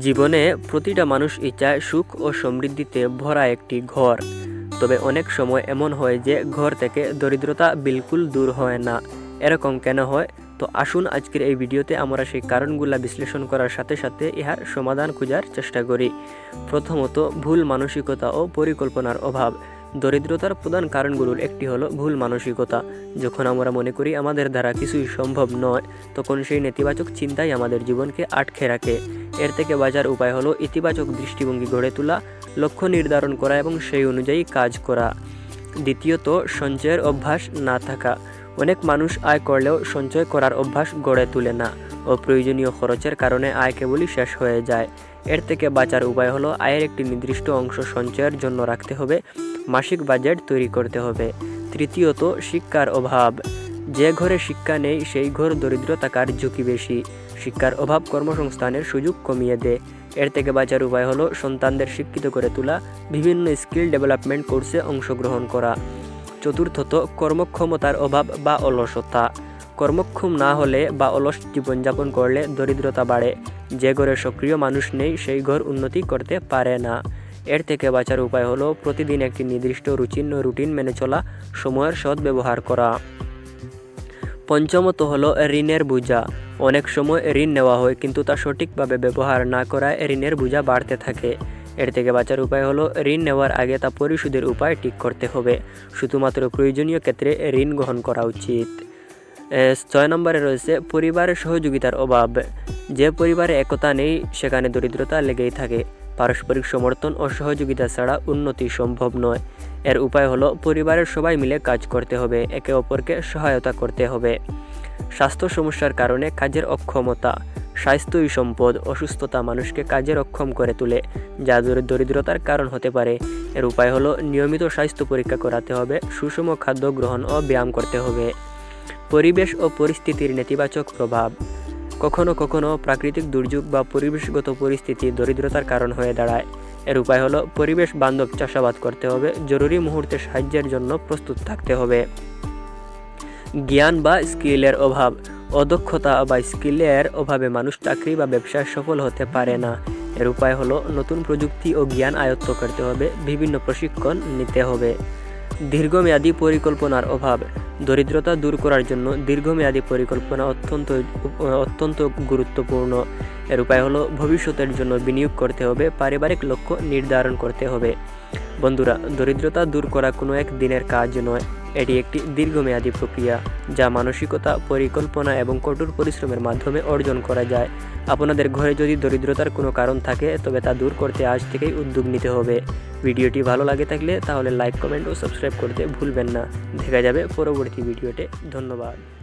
জীবনে প্রতিটা মানুষ ইচ্ছায় সুখ ও সমৃদ্ধিতে ভরা একটি ঘর। তবে অনেক সময় এমন হয় যে ঘর থেকে দরিদ্রতা বিলকুল দূর হয় না। এরকম কেন হয়? তো আসুন আজকের এই ভিডিওতে আমরা সেই কারণগুলা বিশ্লেষণ করার সাথে সাথে ইহার সমাধান খোঁজার চেষ্টা করি। প্রথমত, ভুল মানসিকতা ও পরিকল্পনার অভাব। দরিদ্রতার প্রধান কারণগুলোর একটি হলো ভুল মানসিকতা। যখন আমরা মনে করি আমাদের দ্বারা কিছুই সম্ভব নয়, তখন সেই নেতিবাচক চিন্তাই আমাদের জীবনকে আটকে রাখে। এর থেকে বাজার উপায় হলো ইতিবাচক দৃষ্টিভঙ্গি গড়ে তোলা, লক্ষ্য নির্ধারণ করা এবং সেই অনুযায়ী কাজ করা। দ্বিতীয়ত, সঞ্চয়ের অভ্যাস না থাকা। অনেক মানুষ আয় করলেও সঞ্চয় করার অভ্যাস গড়ে তোলে না। অপ্রয়োজনীয় খরচের কারণে আয় কেবলই শেষ হয়ে যায়। এর থেকে বাঁচার উপায় হলো আয়ের একটি নির্দিষ্ট অংশ সঞ্চয়ের জন্য রাখতে হবে, মাসিক বাজেট তৈরি করতে হবে। তৃতীয়ত, শিক্ষার অভাব। যে ঘরে শিক্ষা নেই, সেই ঘর দরিদ্র থাকার ঝুঁকি বেশি? শিক্ষার অভাব কর্মসংস্থানের সুযোগ কমিয়ে দেয় এর থেকে বাঁচার উপায় হলো সন্তানদের শিক্ষিত করে তোলা, বিভিন্ন স্কিল ডেভেলপমেন্ট কোর্সে অংশগ্রহণ করা। চতুর্থত, কর্মক্ষমতার অভাব বা অলসতা। কর্মক্ষম না হলে বা অলস জীবনযাপন করলে দরিদ্রতা বাড়ে। যে ঘরে সক্রিয় মানুষ নেই, সেই ঘর উন্নতি করতে পারে না। এর থেকে বাঁচার উপায় হলো প্রতিদিন একটি নির্দিষ্ট রুচিন রুটিন মেনে চলা, সময়ের সৎ ব্যবহার করা। পঞ্চমত হলো ঋণের বোঝা। অনেক সময় ঋণ নেওয়া হয়, কিন্তু তা সঠিকভাবে ব্যবহার না করায় ঋণের বোঝা বাড়তে থাকে। এর থেকে বাঁচার উপায় হলো ঋণ নেওয়ার আগে তা পরিশোধের উপায় ঠিক করতে হবে। শুধুমাত্র প্রয়োজনীয় ক্ষেত্রে ঋণ গ্রহণ করা উচিত। ছয় নম্বরে রয়েছে পরিবারের সহযোগিতার অভাব। যে পরিবারে একতা নেই, সেখানে দরিদ্রতা লেগেই থাকে। পারস্পরিক সমর্থন ও সহযোগিতা ছাড়া উন্নতি সম্ভব নয়। এর উপায় হলো পরিবারের সবাই মিলে কাজ করতে হবে, একে অপরকে সহায়তা করতে হবে। স্বাস্থ্য সমস্যার কারণে কাজের অক্ষমতা, স্বাস্থ্যই সম্পদ, অসুস্থতা মানুষকে কাজের অক্ষম করে তোলে, যা দরি- দরিদ্রতার কারণ হতে পারে। এর উপায় হলো নিয়মিত স্বাস্থ্য পরীক্ষা করাতে হবে, সুষম খাদ্য গ্রহণ ও ব্যায়াম করতে হবে। পরিবেশ ও পরিস্থিতির নেতিবাচক প্রভাব। কখনো কখনো প্রাকৃতিক দুর্যোগ বা পরিবেশগত পরিস্থিতি দরিদ্রতার কারণ হয়ে দাঁড়ায়। এর উপায় হলো পরিবেশ বান্ধব চাষাবাদ করতে হবে, জরুরি মুহূর্তে সাহায্যের জন্য প্রস্তুত থাকতে হবে। জ্ঞান বা স্কিলের অভাব। অদক্ষতা বা স্কিলের অভাবে মানুষ চাকরি বা ব্যবসায় সফল হতে পারে না। এর উপায় হলো নতুন প্রযুক্তি ও জ্ঞান আয়ত্ত করতে হবে, বিভিন্ন প্রশিক্ষণ নিতে হবে। দীর্ঘমেয়াদী পরিকল্পনার অভাব দরিদ্রতা দূর করার জন্য দীর্ঘমেয়াদী পরিকল্পনা অত্যন্ত অত্যন্ত গুরুত্বপূর্ণ। এর উপায় হলো ভবিষ্যতের জন্য বিনিয়োগ করতে হবে, পারিবারিক লক্ষ্য নির্ধারণ করতে হবে। বন্ধুরা, দরিদ্রতা দূর করা কোনো এক দিনের কাজ নয়, এটি একটি দীর্ঘমেয়াদী প্রক্রিয়া যা মানসিকতা, পরিকল্পনা এবং কঠোর পরিশ্রমের মাধ্যমে অর্জন করা যায়। আপনাদের ঘরে যদি দরিদ্রতার কোনো কারণ থাকে, তবে তা দূর করতে আজ থেকেই উদ্যোগ নিতে হবে। ভিডিওটি ভালো লাগে থাকলে তাহলে লাইক, কমেন্ট ও সাবস্ক্রাইব করতে ভুলবেন না। দেখা যাবে পরবর্তী ভিডিওতে। ধন্যবাদ।